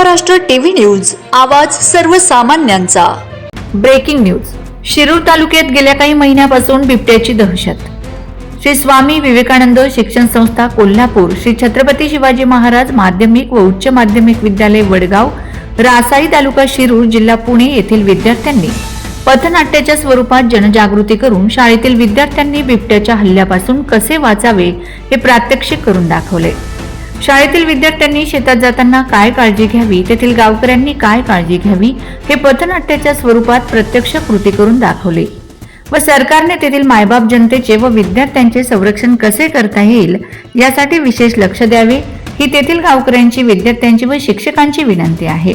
Maharashtra TV news आवाज सर्वसामान्यांचा. Breaking news. Shirur तालुक्यात गेल्या काही महिन्यापासून बिबट्याची दहशत. श्री स्वामी विवेकानंद शिक्षण संस्था कोल्हापूर श्री छत्रपती शिवाजी महाराज माध्यमिक व उच्च माध्यमिक विद्यालय वडगाव रासाई तालुका शिरूर जिल्हा पुणे येथील विद्यार्थ्यांनी पथनाट्याच्या स्वरूपात जनजागृती करून शाळेतील विद्यार्थ्यांनी बिबट्याच्या हल्ल्यापासून कसे वाचावे हे प्रात्यक्षिक करून दाखवले. शाळेतील विद्यार्थ्यांनी शेतात जाताना काय काळजी घ्यावी? तेथील गावकऱ्यांनी काय काळजी घ्यावी? हे पथनाट्याच्या स्वरूपात प्रत्यक्ष कृती करून दाखवले. व सरकारने तेथील मायबाप जनतेचे व विद्यार्थ्यांचे संरक्षण कसे करता येईल यासाठी विशेष लक्ष द्यावे ही तेथील गावकऱ्यांची विद्यार्थ्यांची व शिक्षकांची विनंती आहे.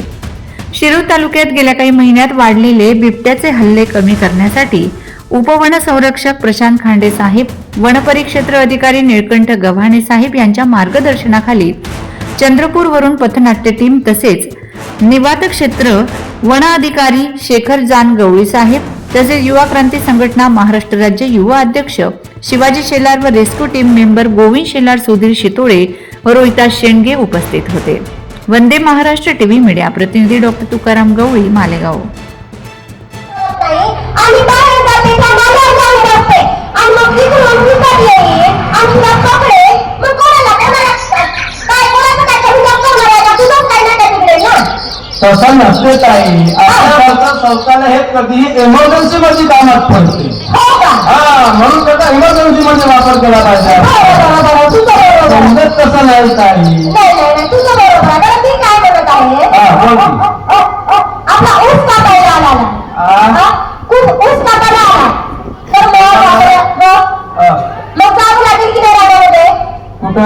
शिरूर तालुक्यात गेल्या काही महिन्यात वाढलेले बिबट्याचे हल्ले कमी करण्यासाठी उपवन संरक्षक प्रशांत खांडे साहेब वनपरिक्षेत्र अधिकारी निळकंठ गव्हाणे साहेब यांच्या मार्गदर्शनाखाली चंद्रपूरवरून पथनाट्य टीम तसेच निवात क्षेत्र वन अधिकारी शेखर जान गवळी साहेब तसेच युवा क्रांती संघटना महाराष्ट्र राज्य युवा अध्यक्ष शिवाजी शेलार व rescue team member Govind Shelar Sudhir Shitole व रोहिता शेंडगे उपस्थित होते. वंदे महाराष्ट्र टीव्ही मीडिया प्रतिनिधी डॉक्टर तुकाराम गवळी मालेगाव. तसं हे. कधीही इमर्जन्सी मध्ये कामात पडते. हो म्हणून त्याचा इमर्जन्सी मध्ये वापर केला पाहिजे. समजत तसं नाही ताई.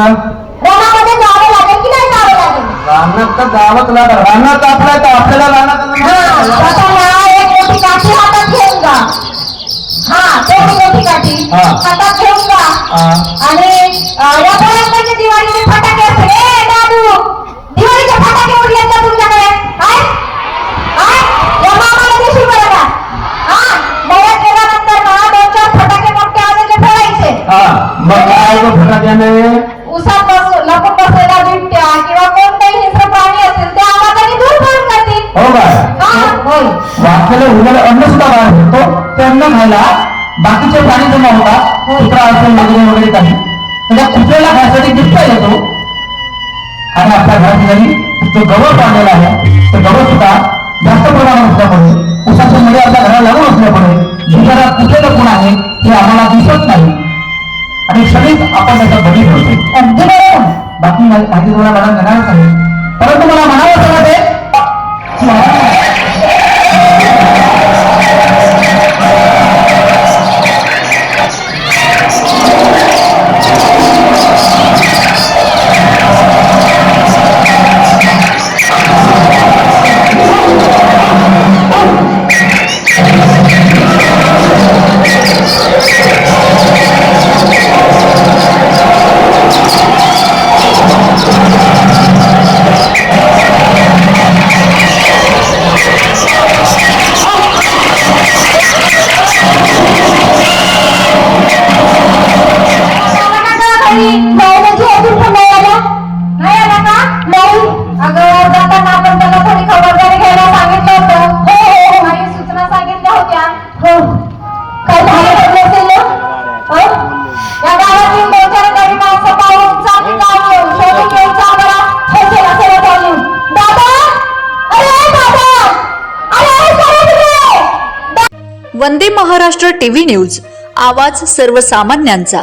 रानामध्ये जावं लागेल की नाही जावं लागेल? रानात तर गावात लागत रानात आपल्या तर आपल्याला रानात हा, जाताना एक मोठी काठी हातात घेऊन जा. हा तेवढी मोठी काठी हा. हातात घेऊन जा. हा. आणि अं, या पोरांकडचे दिवाळीचे फटाके ए दादू दिवाळीचे फटाके उडलेत का तुमच्याकडे? काय काय या मामाला देशील बरं का? हा मळ्यात गेल्यानंतर ना दोन चार फटाके मोठे आले ते फोडायचे हा मग काय तो फटाक्याने हो काय हा. होय वाचलेलं उरलेलं अन्न सुद्धा बाहेर होतो ते अन्न खायला बाकीचे प्राणी जमा होतात. कुत्रा असेल वगैरे वगैरे काही. म्हणजे कुत्र्याला खायसाठी येतो. आणि आपल्या घरात जो गवत आणलेला आहे तो सुद्धा जास्त प्रमाणात असल्यामुळे उसाच्या मध्ये आपल्या घराला लागून असल्यामुळे दुसऱ्याला कुठलेलं कोण आहे हे आम्हाला दिसत नाही. आणि क्षणिक आपण त्याचा बळी ठरतो. अगदी बरोबर. बाकी माहिती तुम्हाला मॅडम देणारच आहे परंतु मला म्हणावं असं वाटते अगं जाताना आपण त्याला थोडी खबरदारी घ्यायला सांगितलं होतं. हो हो काही सूचना सांगितल्या होत्या. हो. काय झालं नसेल ना? हो? या गावातील दोन चार गरीब माणसं पाहून चांगली शोधून घेऊन हे चला चालू. दादा! अरे दादा! अरे चला तिकडे. वंदे महाराष्ट्र टीव्ही न्यूज आवाज सर्वसामान्यांचा.